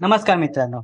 नमस्कार मित्रांनो.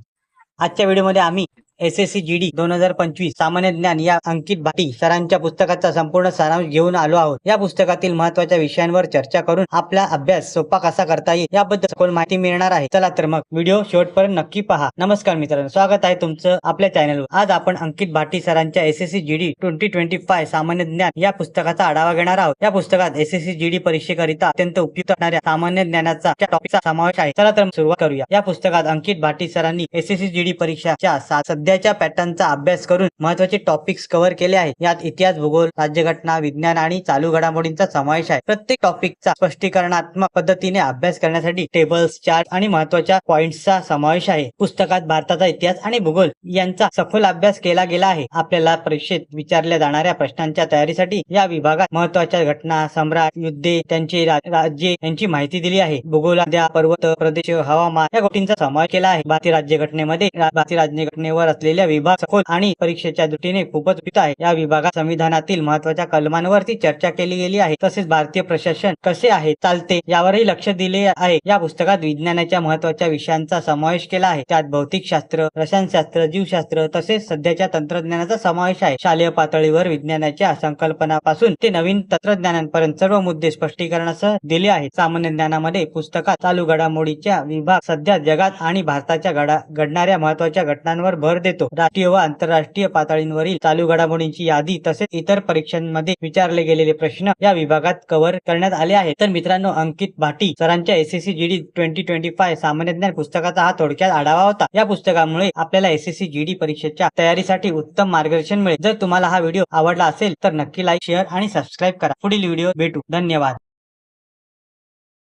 आजच्या व्हिडिओमध्ये आम्ही S S C G D दोन हजार पंचवीस सामान्य ज्ञान या अंकित भाटी सरांच्या पुस्तकाचा संपूर्ण सारांश घेऊन आलो आहोत. या पुस्तकातील महत्त्वाच्या विषयांवर चर्चा करून आपला अभ्यास सोपा कसा करता येईल याबद्दल सखोल माहिती मिळणार आहे? चला तर मग व्हिडिओ शेवटपर्यंत नक्की पहा. नमस्कार मित्रांनो स्वागत आहे तुमचं आपल्या चॅनलवर आज आपण अंकित भाटी सरांच्या S S C G D twenty twenty five सामान्य ज्ञान या पुस्तकाचा आढावा घेणार आहोत. या पुस्तकात S S C G D परीक्षेकरिता अत्यंत उपयुक्त असणाऱ्या सामान्य ज्ञानाचा टॉपिकचा समावेश आहे. चला तर सुरुवात करूया. या पुस्तकात अंकित भाटी सरांनी S S C G D परीक्षाच्या सात सध्याच्या पॅटर्नचा अभ्यास करून महत्त्वाचे टॉपिक्स कव्हर केले आहेत. यात इतिहास भूगोल राज्यघटना विज्ञान आणि चालू घडामोडींचा समावेश आहे. प्रत्येक टॉपिकचा स्पष्टीकरणात्मक पद्धतीने अभ्यास करण्यासाठी टेबल्स चार्ट आणि महत्त्वाच्या पॉइंट्सचा समावेश आहे. पुस्तकात भारताचा इतिहास आणि भूगोल यांचा सखोल अभ्यास केला गेला आहे. आपल्याला परीक्षेत विचारल्या जाणाऱ्या प्रश्नांच्या तयारीसाठी या विभागात महत्त्वाच्या घटना सम्राट युद्धे त्यांचे रा- राज्ये यांची माहिती दिली आहे. भूगोल पर्वत प्रदेश हवामान या गोष्टींचा समावेश केला आहे. भारतीय राज्यघटनेमध्ये भारतीय राज्यघटनेवर असलेल्या विभाग सखोल आणि परीक्षेच्या दृष्टीने खूपच उपयुक्त आहे. या विभागात संविधानातील महत्त्वाच्या कलमांवरती चर्चा केली गेली आहे. तसेच भारतीय प्रशासन कसे आहे चालते यावरही लक्ष दिले आहे. या पुस्तकात विज्ञानाच्या महत्त्वाच्या विषयांचा समावेश केला आहे. त्यात भौतिक शास्त्र रसायनशास्त्र जीवशास्त्र तसेच सध्याच्या तंत्रज्ञानाचा समावेश आहे. शालेय पातळीवर विज्ञानाच्या संकल्पनापासून ते नवीन तंत्रज्ञानापर्यंत सर्व मुद्दे स्पष्टीकरणासह दिले आहेत. सामान्य ज्ञानामध्ये पुस्तकात चालू घडामोडीच्या विभाग सध्या जगात आणि भारताच्या घडा घडणाऱ्या महत्त्वाच्या घटनांवर भर देतो. राष्ट्रीय व आंतरराष्ट्रीय पातळींवरील चालू घडामोडींची यादी तसेच इतर परीक्षांमध्ये विचारले गेलेले प्रश्न या विभागात कव्हर करण्यात आले आहेत. तर मित्रांनो अंकित भाटी सरांच्या S S C G D twenty twenty five सामान्य ज्ञान पुस्तकाचा हा थोडक्यात आढावा होता. या पुस्तकामुळे आपल्याला S S C G D परीक्षेच्या तयारीसाठी उत्तम मार्गदर्शन मिळेल. जर तुम्हाला हा व्हिडिओ आवडला असेल तर नक्की लाईक शेअर आणि सबस्क्राईब करा. पुढील व्हिडिओ भेटू. धन्यवाद.